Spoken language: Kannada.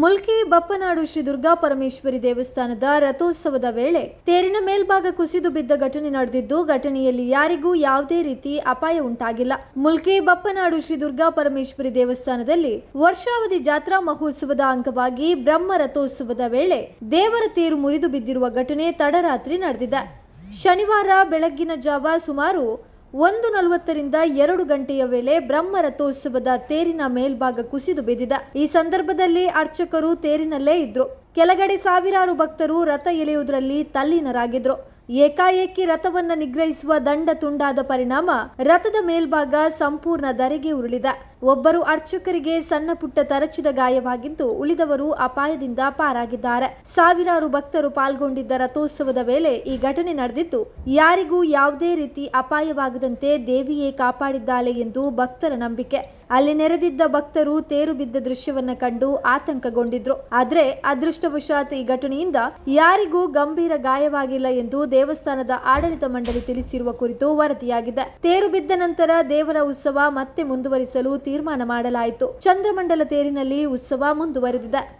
ಮುಲ್ಕಿ ಬಪ್ಪನಾಡು ಶ್ರೀ ದುರ್ಗಾ ಪರಮೇಶ್ವರಿ ದೇವಸ್ಥಾನದ ರಥೋತ್ಸವದ ವೇಳೆ ತೇರಿನ ಮೇಲ್ಭಾಗ ಕುಸಿದು ಬಿದ್ದ ಘಟನೆ ನಡೆದಿದ್ದು, ಘಟನೆಯಲ್ಲಿ ಯಾರಿಗೂ ಯಾವುದೇ ರೀತಿ ಅಪಾಯ ಉಂಟಾಗಿಲ್ಲ. ಮುಲ್ಕಿ ಬಪ್ಪನಾಡು ಶ್ರೀ ದುರ್ಗಾ ಪರಮೇಶ್ವರಿ ದೇವಸ್ಥಾನದಲ್ಲಿ ವರ್ಷಾವಧಿ ಜಾತ್ರಾ ಮಹೋತ್ಸವದ ಅಂಗವಾಗಿ ಬ್ರಹ್ಮ ರಥೋತ್ಸವದ ವೇಳೆ ದೇವರ ತೇರು ಮುರಿದು ಬಿದ್ದಿರುವ ಘಟನೆ ತಡರಾತ್ರಿ ನಡೆದಿದೆ. ಶನಿವಾರ ಬೆಳಗ್ಗಿನ ಜಾವ ಸುಮಾರು ಒಂದು ನಲವತ್ತರಿಂದ ಎರಡು ಗಂಟೆಯ ವೇಳೆ ಬ್ರಹ್ಮ ರಥೋತ್ಸವದ ತೇರಿನ ಮೇಲ್ಭಾಗ ಕುಸಿದು ಬಿದ್ದಿದೆ. ಈ ಸಂದರ್ಭದಲ್ಲಿ ಅರ್ಚಕರು ತೇರಿನಲ್ಲೇ ಇದ್ರು. ಕೆಳಗಡೆ ಸಾವಿರಾರು ಭಕ್ತರು ರಥ ಎಳೆಯುವುದರಲ್ಲಿ ತಲ್ಲೀನರಾಗಿದ್ರು. ಏಕಾಏಕಿ ರಥವನ್ನ ನಿಗ್ರಹಿಸುವ ದಂಡ ತುಂಡಾದ ಪರಿಣಾಮ ರಥದ ಮೇಲ್ಭಾಗ ಸಂಪೂರ್ಣ ಧರೆಗೆ ಉರುಳಿದೆ. ಒಬ್ಬರು ಅರ್ಚಕರಿಗೆ ಸಣ್ಣ ಪುಟ್ಟ ತರಚಿದ ಗಾಯವಾಗಿದ್ದು ಉಳಿದವರು ಅಪಾಯದಿಂದ ಪಾರಾಗಿದ್ದಾರೆ. ಸಾವಿರಾರು ಭಕ್ತರು ಪಾಲ್ಗೊಂಡಿದ್ದ ರಥೋತ್ಸವದ ವೇಳೆ ಈ ಘಟನೆ ನಡೆದಿದ್ದು, ಯಾರಿಗೂ ಯಾವುದೇ ರೀತಿ ಅಪಾಯವಾಗದಂತೆ ದೇವಿಯೇ ಕಾಪಾಡಿದ್ದಾಳೆ ಎಂದು ಭಕ್ತರ ನಂಬಿಕೆ. ಅಲ್ಲಿ ನೆರೆದಿದ್ದ ಭಕ್ತರು ತೇರು ಬಿದ್ದ ದೃಶ್ಯವನ್ನ ಕಂಡು ಆತಂಕಗೊಂಡಿದ್ರು. ಆದ್ರೆ ಅದೃಷ್ಟವಶಾತ್ ಈ ಘಟನೆಯಿಂದ ಯಾರಿಗೂ ಗಂಭೀರ ಗಾಯವಾಗಿಲ್ಲ ಎಂದು ದೇವಸ್ಥಾನದ ಆಡಳಿತ ಮಂಡಳಿ ತಿಳಿಸಿರುವ ಕುರಿತು ವರದಿಯಾಗಿದೆ. ತೇರು ಬಿದ್ದ ನಂತರ ದೇವರ ಉತ್ಸವ ಮತ್ತೆ ಮುಂದುವರಿಸಲು ತೀರ್ಮಾನ ಮಾಡಲಾಯಿತು. ಚಂದ್ರಮಂಡಲ ತೇರಿನಲ್ಲಿ ಉತ್ಸವ ಮುಂದುವರೆದಿದೆ.